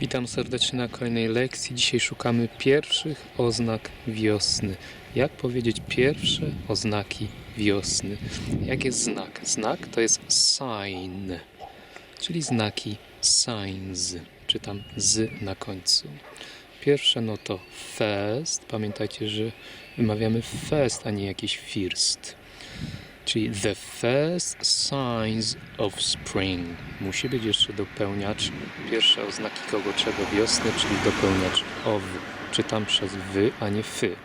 Witam serdecznie na kolejnej lekcji. Dzisiaj szukamy pierwszych oznak wiosny. Jak powiedzieć pierwsze oznaki wiosny? Jak jest znak? Znak to jest sign, czyli znaki signs. Czytam z na końcu. Pierwsze no to first. Pamiętajcie, że wymawiamy first, a nie jakiś first. Czyli the first signs of spring. Musi być jeszcze dopełniacz. Pierwsze oznaki kogo czego wiosny, czyli dopełniacz of. Czytam przez wy, a nie fy.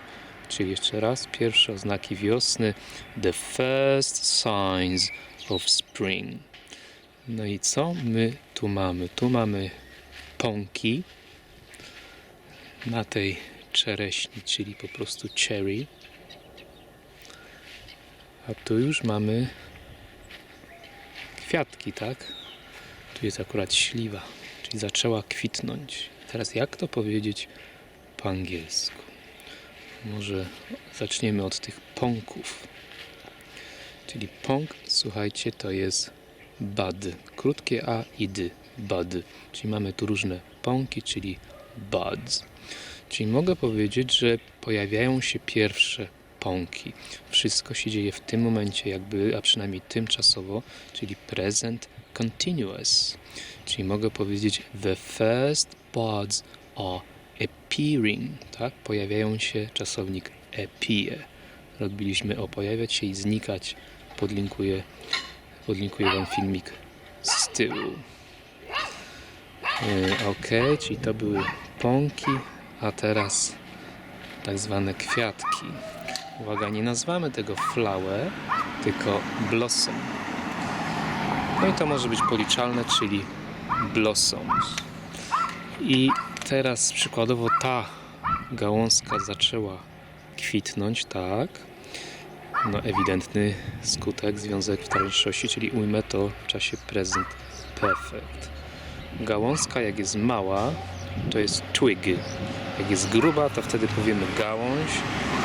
Czyli jeszcze raz, pierwsze oznaki wiosny. The first signs of spring. No i co my tu mamy? Tu mamy pąki na tej czereśni, czyli po prostu cherry. A tu już mamy kwiatki, tak? Tu jest akurat śliwa, czyli zaczęła kwitnąć. Teraz jak to powiedzieć po angielsku? Może zaczniemy od tych pąków. Czyli pąk, słuchajcie, to jest bud. Krótkie A i D. Bud. Czyli mamy tu różne pąki, czyli buds. Czyli mogę powiedzieć, że pojawiają się pierwsze pąki. Wszystko się dzieje w tym momencie, jakby, a przynajmniej tymczasowo, czyli present continuous. Czyli mogę powiedzieć the first buds are appearing, tak? Pojawiają się czasownik appear. Robiliśmy o pojawiać się i znikać. Podlinkuję, podlinkuję Wam filmik z tyłu. Yy, ok, czyli to były pąki, a teraz tak zwane kwiatki. Uwaga, nie nazwamy tego flower, tylko blossom. No i to może być policzalne, czyli blossoms. I teraz przykładowo ta gałązka zaczęła kwitnąć, tak. No ewidentny skutek, związek w teraźniejszości, czyli ujmę to w czasie present perfect. Gałązka jak jest mała, to jest twig. Jak jest gruba, to wtedy powiemy gałąź,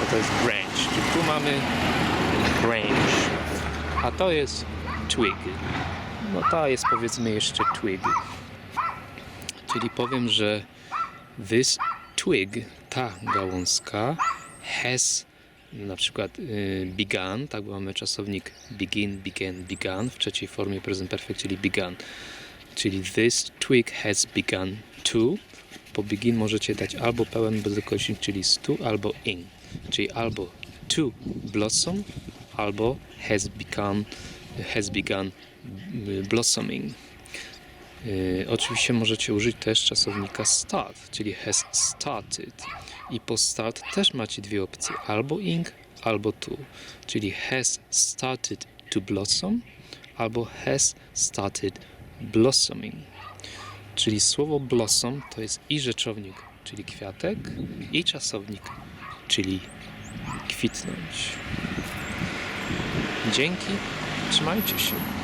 a to jest branch. Czyli tu mamy branch, a to jest twig. No ta jest powiedzmy jeszcze twig. Czyli powiem, że this twig, ta gałązka has na przykład y, begun, tak, bo mamy czasownik begin, began, begun w trzeciej formie present perfect, czyli begun. Czyli this twig has begun to. Po begin możecie dać albo pełen bezdokośnik, czyli stu, albo in. Czyli albo to blossom, albo has begun, has begun y, blossoming. Y, oczywiście możecie użyć też czasownika start, czyli has started. I po start też macie dwie opcje, albo ing, albo to. Czyli has started to blossom, albo has started blossoming. Czyli słowo blossom to jest i rzeczownik, czyli kwiatek, i czasownik, czyli kwitnąć. Dzięki, trzymajcie się.